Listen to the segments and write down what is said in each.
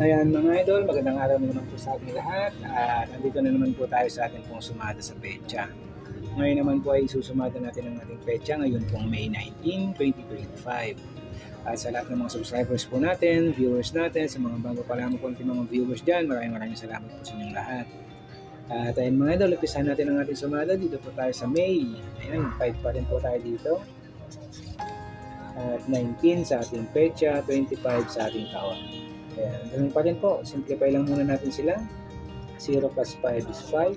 Ayan mga idol, magandang araw naman po sa ating lahat. At nandito na naman po tayo sa ating pong sumada sa pecha. Ngayon naman po ay susumada natin ang ating pecha ngayon pong May 19, 2025. At sa lahat ng mga subscribers po natin, viewers natin, sa mga bago pa lamang po natin mga viewers dyan, maraming maraming salamat po sa inyong lahat. At ayun mga idol, upisahan natin ang ating sumada. Dito po tayo sa May. Ayan, 5 pa rin po tayo dito. At 19 sa ating pecha, 25 sa ating taon. Ayan, ganun pa rin po. Simplify lang muna natin sila. 0 plus 5 is 5.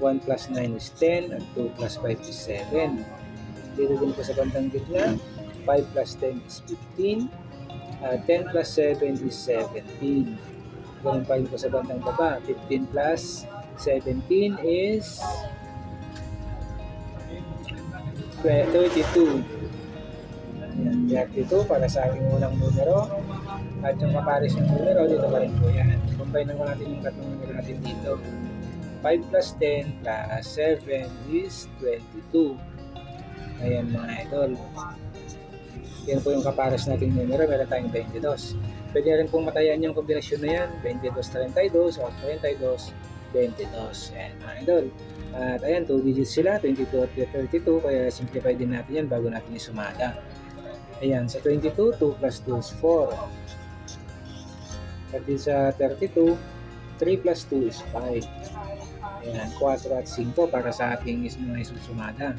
1 plus 9 is 10. At 2 plus 5 is 7. Dito din po sa bandang gitna. 5 plus 10 is 15. Uh, 10 plus 7 is 17. Ganun pa rin po sa bandang baba. 15 plus 17 is 32. Ayan, 32 para sa aking unang numero. At yung kapares ng numero, dito pa rin po yan. Combine naman natin yung tatlong numero natin dito. 5 plus 10 plus 7 is 22. Ayan mga idol. Yan po yung kapares nating numero. Meron tayong 22. Pwede rin pong matayan yung kombinasyon na yan. 22-32 o 22-22. Ayan mga idol. At ayan, 2 digits sila, 22 at 32. Kaya simplify din natin yan bago natin isumada. Ayan, sa 22, 2 plus 2 is 4. At din sa 32, 3 plus 2 is 5. Ayan, 4 at 5 para sa ating is mga isusumada.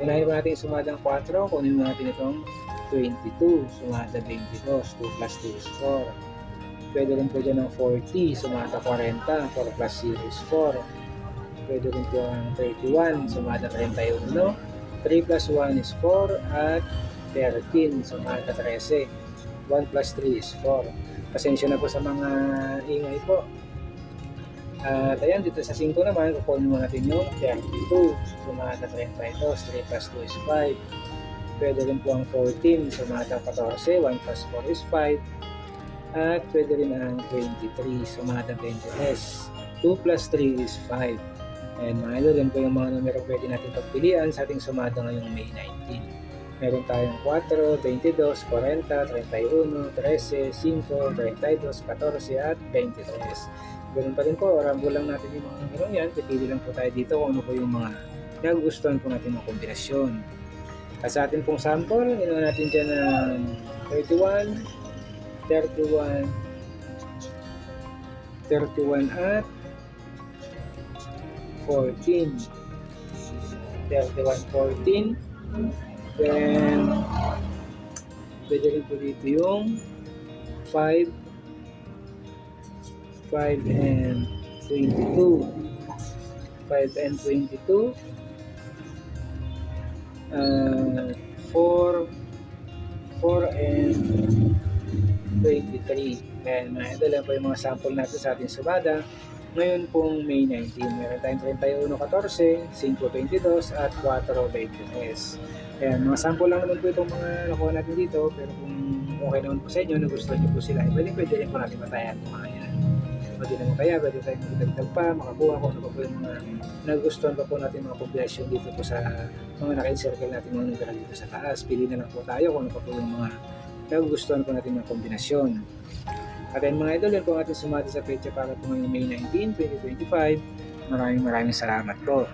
Unahin po natin sumada ang 4, kunin mo natin itong 22, sumada 22, 2 plus 2 is 4. Pwede rin po dyan ng 40, sumada 40, 4 plus 0 is 4. Pwede rin po ang 31, sumada 31, 3 plus 1 is 4, at 13, sumada 13. 1 plus 3 is 4. Pasensya na po sa mga ingay po. At ayan, dito sa 5 naman, kukunin mo natin yung 32. Sumada 32, 3 plus 2 is 5. Pwede rin po ang 14, sumada 14, 1 plus 4 is 5. At pwede rin ang 23, sumada 23. 2 plus 3 is 5. And mga idol, po yung mga numero pwede natin pagpilian sa ating sumada ngayong May 19. Meron tayong 4, 22, 40, 31, 13, 5, 32, 14 at 23. Ganun pa rin po, rambo lang natin yung mga numero yan. Pipili lang po tayo dito kung ano po yung mga nagustuhan po natin ng kombinasyon. At sa ating pong sample, ginawa natin dyan ng 31, 31, 31 at 14. 31, 14. Then, pwede rin po dito yung 5, 5 and 22. 5 and 22. Uh, 4, 4 and 23. Ayan, mga idol, yan yung mga sample natin sa ating subada. Ngayon pong May 19, meron tayong 31, 14, 5, 22 at 4, 23. Ayan, mga sample lang naman po itong mga nakuha natin dito, pero kung okay naman po sa inyo, nagustuhan niyo po sila, pwede pwede rin po natin matayan mga yan. Pwede naman kaya, pwede tayong magdagdag pa, makakuha kung ano pa po yung mga nagustuhan pa po natin mga kombinasyon dito po sa mga naka-encircle natin mga numero dito sa taas. Pili na lang po tayo kung ano pa po yung mga nagugustuhan po natin ng kombinasyon. At ayun mga idol, yan po ating sumati sa pecha para po ngayong May 19, 2025. Maraming maraming salamat po.